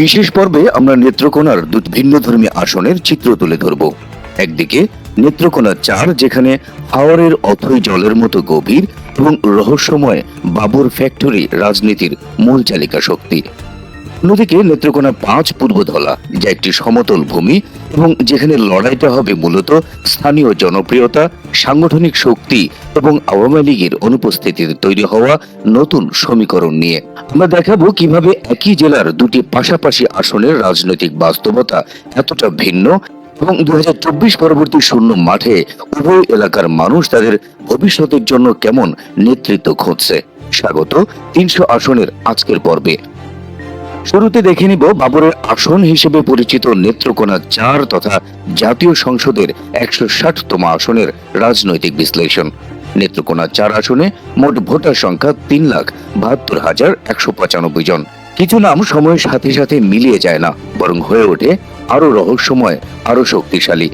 বিশেষ পর্বে আমরা নেত্রকোনার ভিন্ন ধর্মী আসনের চিত্র তুলে ধরব। একদিকে নেত্রকোনা চার, যেখানে হাওয়ারের অথই জলের মতো গভীর এবং রহস্যময় বাবুর ফ্যাক্টরি রাজনীতির মূল চালিকা শক্তি। অন্যদিকে নেত্রকোনা পাঁচ পূর্বধলা, যা একটি সমতল ভূমি এবং যেখানে লড়াইটা হবে মূলত স্থানীয় জনপ্রিয়তা, সাংগঠনিক শক্তি এবং আওয়ামী লীগের অনুপস্থিতিতে তৈরি হওয়া নতুন সমীকরণ নিয়ে। আমরা দেখাবো কীভাবে একই জেলার দুটি পাশাপাশি আসনের রাজনৈতিক বাস্তবতা এতটা ভিন্ন এবং দু হাজার চব্বিশ পরবর্তী শূন্য মাঠে উভয় এলাকার মানুষ তাদের ভবিষ্যতের জন্য কেমন নেতৃত্ব খুঁজছে। স্বাগত, তিনশো আসনের আজকের পর্বে। শুরুতে দেখে নিব বাবরের আসন হিসেবে পরিচিত নেত্রকোনা চার তথা জাতীয় সংসদের একশো ষাটতম আসনের রাজনৈতিক বিশ্লেষণ। নেত্রকোনা চার আসনে মোট ভোটার সংখ্যা তিন লাখ বাহাত্তর হাজার একশো পঁচানব্বই জন। কিছু নাম সময়ের সাথে সাথে মিলিয়ে যায় না, বরং হয়ে ওঠে আরও রহস্যময় আরও শক্তিশালী।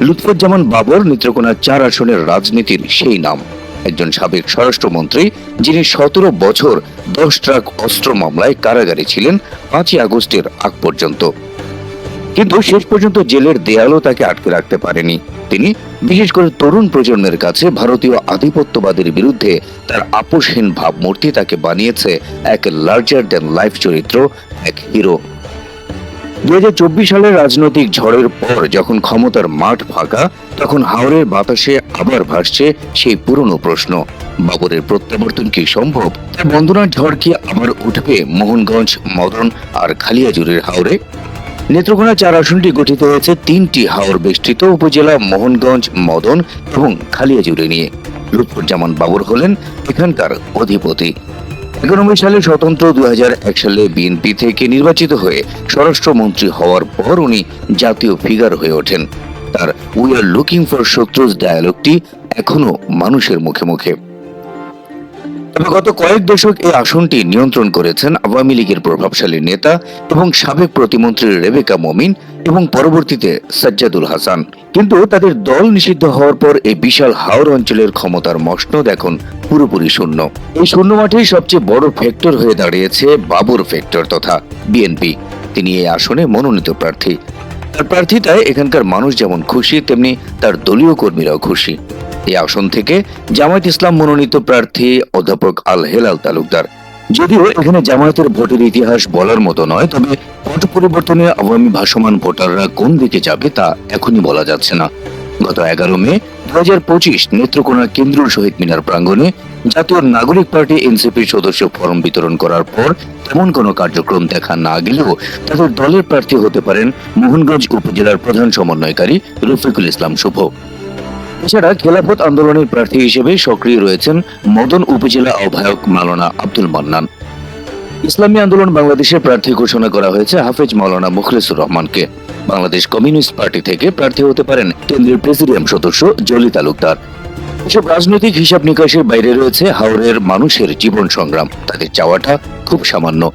লুৎফুজ্জামান বাবর নেত্রকোনা চার আসনের রাজনীতির সেই নাম। একজন সাবেক স্বরাষ্ট্রমন্ত্রী, যিনি সতেরো বছর দশ ট্রাক অস্ত্র মামলায় কারাগারে ছিলেন পাঁচই আগস্টের আগ পর্যন্ত। কিন্তু শেষ পর্যন্ত জেলের দেয়ালও তাকে আটকে রাখতে পারেনি। তিনি, বিশেষ করে তরুণ প্রজন্মের কাছে ভারতীয় আধিপত্যবাদের বিরুদ্ধে তার আপোষহীন ভাবমূর্তি তাকে বানিয়েছে এক লার্জার দ্যান লাইফ চরিত্র, এক হিরো দুই সালের রাজনৈতিক ঝড়ের পর যখন ক্ষমতার মাঠ ফাঁকা, তখন হাওড়ের বাতাসে আবার ভাসছে সেই পুরনো প্রশ্ন। বাবরের প্রত্যাবর্তন কি সম্ভব? তার বন্দনার ঝড় কি আবার উঠবে মোহনগঞ্জ, মদন আর খালিয়াজুরের হাওড়ে নেত্রকোনা চার আসনটি গঠিত হয়েছে তিনটি হাওর বেষ্টিত উপজেলা, মোহনগঞ্জ, মদন এবং খালিয়াজুড়ি নিয়ে। লুৎফুজ্জামান বাবর হলেন এখানকার অধিপতি। একানব্বই সালে স্বতন্ত্র দু সালে বিএনপি থেকে নির্বাচিত হয়ে স্বরাষ্ট্রমন্ত্রী হওয়ার পর উনি জাতীয় ফিগার হয়ে ওঠেন। তার উই আর লুকিং ফর শত্রুজ ডায়ালগটি এখনও মানুষের মুখে মুখে। তবে গত কয়েক দশক এই আসনটি নিয়ন্ত্রণ করেছেন আওয়ামী লীগের প্রভাবশালী নেতা এবং সাবেক প্রতিমন্ত্রী রেবেকা মমিন এবং পরবর্তীতে সাজ্জাদুল হাসান। কিন্তু তাদের দল নিষিদ্ধ হওয়ার পর এই বিশাল হাওর অঞ্চলের ক্ষমতার মসনদ এখন পুরোপুরি শূন্য। এই শূন্য মাঠেই সবচেয়ে বড় ফ্যাক্টর হয়ে দাঁড়িয়েছে বাবুর ফ্যাক্টর তথা বিএনপি তিনি এই আসনে মনোনীত প্রার্থী। তার প্রার্থিতায় এখানকার মানুষ যেমন খুশি, তেমনি তার দলীয় কর্মীরাও খুশি। এই আসন থেকে জামায়াত ইসলাম মনোনীত প্রার্থী অধ্যাপক আল হেলাল তালুকদার। যদিও এখানে জামায়াতের ভোটের ইতিহাস বলার মতো নয়, তবে ভোট পরিবর্তনে আওয়ামী ভাসমান ভোটাররা কোন দিকে যাবে তা এখনই বলা যাচ্ছে না। গত এগারো মে দু হাজার পঁচিশ নেত্রকোনা কেন্দ্রীয় শহীদ মিনার প্রাঙ্গণে জাতীয় নাগরিক পার্টি এনসিপির সদস্য ফর্ম বিতরণ করার পর তেমন কোনো কার্যক্রম দেখা না গেলেও তাদের দলের প্রার্থী হতে পারেন মোহনগঞ্জ উপজেলার প্রধান সমন্বয়কারী রফিকুল ইসলাম শুভ। এছাড়া খেলাফত আন্দোলনের প্রার্থী হিসেবে সক্রিয় রয়েছেন মদন উপজেলা আহ্বায়ক মাওলানা আব্দুল মান্নান। ইসলামী আন্দোলন বাংলাদেশের প্রার্থী ঘোষণা করা হয়েছে হাফেজ মাওলানা মুখলেসুর রহমানকে। বাংলাদেশ কমিউনিস্ট পার্টি থেকে প্রার্থী হতে পারেন কেন্দ্রীয় প্রেসিডিয়াম সদস্য জলি তালুকদার। এসব রাজনৈতিক হিসাব নিকাশের বাইরে রয়েছে হাওড়ের মানুষের জীবন সংগ্রাম। তাদের চাওয়াটা খুব সামান্য।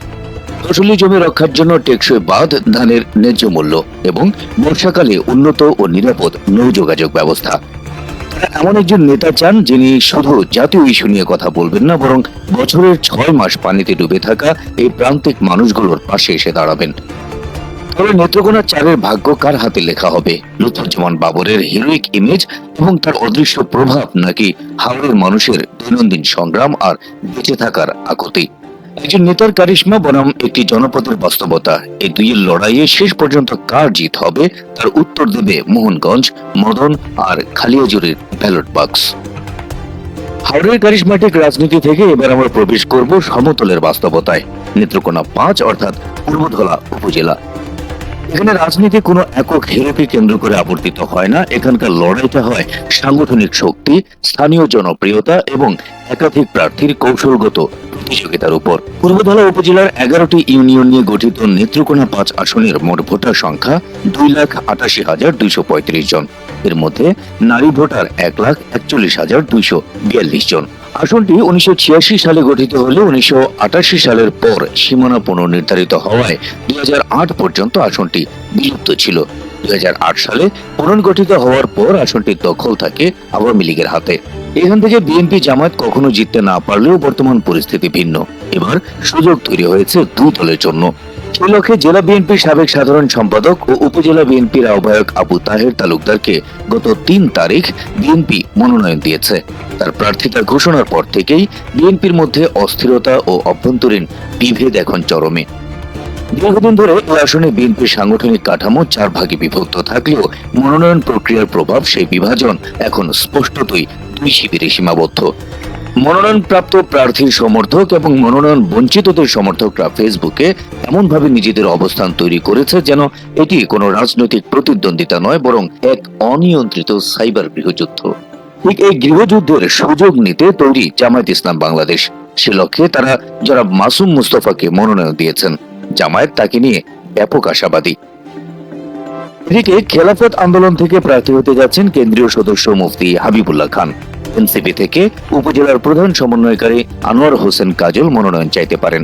ফসলি জমি রক্ষার জন্য টেকসই বাঁধ, ধানের ন্যায্য মূল্য এবং বর্ষাকালে উন্নত ও নিরাপদ নৌ যোগাযোগ ব্যবস্থা। এমন একজন নেতা চান যিনি শুধু জাতীয় ইস্যু নিয়ে কথা বলবেন না, বরং বছরের ছয় মাস পানিতে ডুবে থাকা এই প্রান্তিক মানুষগুলোর পাশে এসে দাঁড়াবেন। তবে নেত্রকোনা চারের ভাগ্য কার হাতে লেখা হবে? লুৎফুজ্জামান বাবরের হিরোইক ইমেজ এবং তার অদৃশ্য প্রভাব নাকি হাওড়ের মানুষের দৈনন্দিন সংগ্রাম আর বেঁচে থাকার আকুতি? একজন নেতার কারিশ্মা বনাম একটি জনপদের বাস্তবতা। এই দুইয়ের লড়াইয়ে শেষ পর্যন্ত কার জিত হবে, তার উত্তর দেবে মোহনগঞ্জ, মদন আর খালিয়াজুরির ব্যালট বাক্স। হাওড়ের কারিশমাটিক রাজনীতি থেকে এবার আমরা প্রবেশ করব সমতলের বাস্তবতায়। নেত্রকোনা পাঁচ অর্থাৎ পূর্বধলা উপজেলা। এখানে রাজনীতি কোনো একক হেরোকে কেন্দ্র করে আবর্তিত হয় না। এখানকার লড়াইটা হয় সাংগঠনিক শক্তি, স্থানীয় জনপ্রিয়তা এবং একাধিক প্রার্থীর কৌশলগত প্রতিযোগিতার উপর। পূর্বধলা উপজেলার এগারোটি ইউনিয়ন নিয়ে গঠিত নেত্রকোনা পাঁচ আসনের মোট ভোটার সংখ্যা দুই লাখ আটাশি হাজার দুইশো পঁয়ত্রিশ জন। এর মধ্যে নারী ভোটার এক লাখ একচল্লিশ হাজার দুইশো বিয়াল্লিশ জন। আসনটি উনিশশো ছিয়াশি সালে গঠিত হলে উনিশশো আটাশি সালের পর সীমানা পুনর্নির্ধারিত হওয়ায় দুই হাজার আট পর্যন্ত আসনটি বিলুপ্ত ছিল। দুই হাজার আট সালে পুনর্গঠিত হওয়ার পর আসনটির দখল থাকে আওয়ামী লীগের হাতে। এখান থেকে বিএনপি জামায়াত কখনো জিততে না পারলেও বর্তমান পরিস্থিতি ভিন্ন। এবার সুযোগ তৈরি হয়েছে দুই দলের জন্য। সেই লক্ষ্যে জেলা বিএনপির সাবেক সাধারণ সম্পাদক ও উপজেলা বিএনপির আহ্বায়ক আবু তাহের তালুকদারকে গত তিন তারিখ বিএনপি মনোনয়ন দিয়েছে। তার প্রার্থিতা ঘোষণার পর থেকেই বিএনপির মধ্যে অস্থিরতা ও অভ্যন্তরীণ বিভেদ এখন চরমে। দীর্ঘদিন ধরে এই আসনে বিএনপির সাংগঠনিক কাঠামো চার ভাগে বিভক্ত থাকলেও মনোনয়ন প্রক্রিয়ার প্রভাব সেই বিভাজন এখন স্পষ্টতই দুই শিবিরে সীমাবদ্ধ। মনোনয়নপ্রাপ্ত প্রার্থীর সমর্থক এবং মনোনয়ন বঞ্চিতদের সমর্থকরা ফেসবুকে এমনভাবে নিজেদের অবস্থান তৈরি করেছে যেন এটি কোনো রাজনৈতিক প্রতিদ্বন্দ্বিতা নয়, বরং এক অনিয়ন্ত্রিত সাইবার গৃহযুদ্ধ ঠিক এই গৃহযুদ্ধের সুযোগ নিতে তৈরি জামায়াত ইসলাম বাংলাদেশ। সে লক্ষ্যে তারা যারা মাসুম মুস্তফাকে মনোনয়ন দিয়েছেন। জামায়াত তাকে নিয়ে ব্যাপক আশাবাদী। এদিকে খেলাফত আন্দোলন থেকে প্রার্থী হতে যাচ্ছেন কেন্দ্রীয় সদস্য মুফতি হাবিবুল্লাহ খান। এনসিপি থেকে উপজেলার প্রধান সমন্বয়কারী আনোয়ার হোসেন কাজল মনোনয়ন চাইতে পারেন।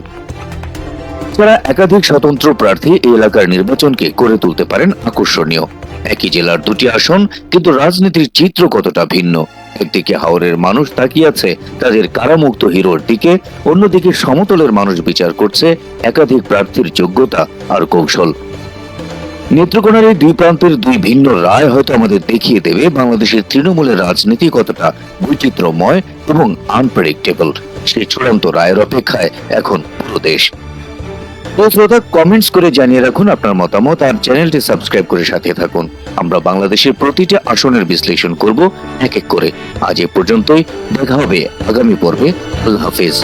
যারা একাধিক স্বতন্ত্র প্রার্থী এই এলাকার নির্বাচনকে করে তুলতে পারেন আকর্ষণীয়। একই জেলার দুটি আসন, কিন্তু রাজনীতির চিত্র কতটা ভিন্ন? একদিকে হাওরের মানুষ তাকিয়ে আছে, তাদের কারামুক্ত হিরোর দিকে, অন্যদিকে সমতলের মানুষ বিচার করছে, একাধিক প্রার্থীর যোগ্যতা আর কৌশল। নেত্রকোনার এই দুই প্রান্তের দুই ভিন্ন রায় হয়তো আমাদের দেখিয়ে দেবে, বাংলাদেশের তৃণমূলের রাজনীতি কতটা বৈচিত্র্যময় এবং আনপ্রেডিক্টেবল সেই চূড়ান্ত রায়ের অপেক্ষায় এখন পুরো দেশ। তো শ্রোতা কমেন্টস করে জানিয়ে রাখুন আপনার মতামত আর চ্যানেলটি সাবস্ক্রাইব করে সাথে থাকুন। আমরা বাংলাদেশের প্রতিটা আসনের বিশ্লেষণ করব এক এক করে। আজ এ পর্যন্তই, দেখা হবে আগামী পর্বে। আল্লাহ হাফিজ।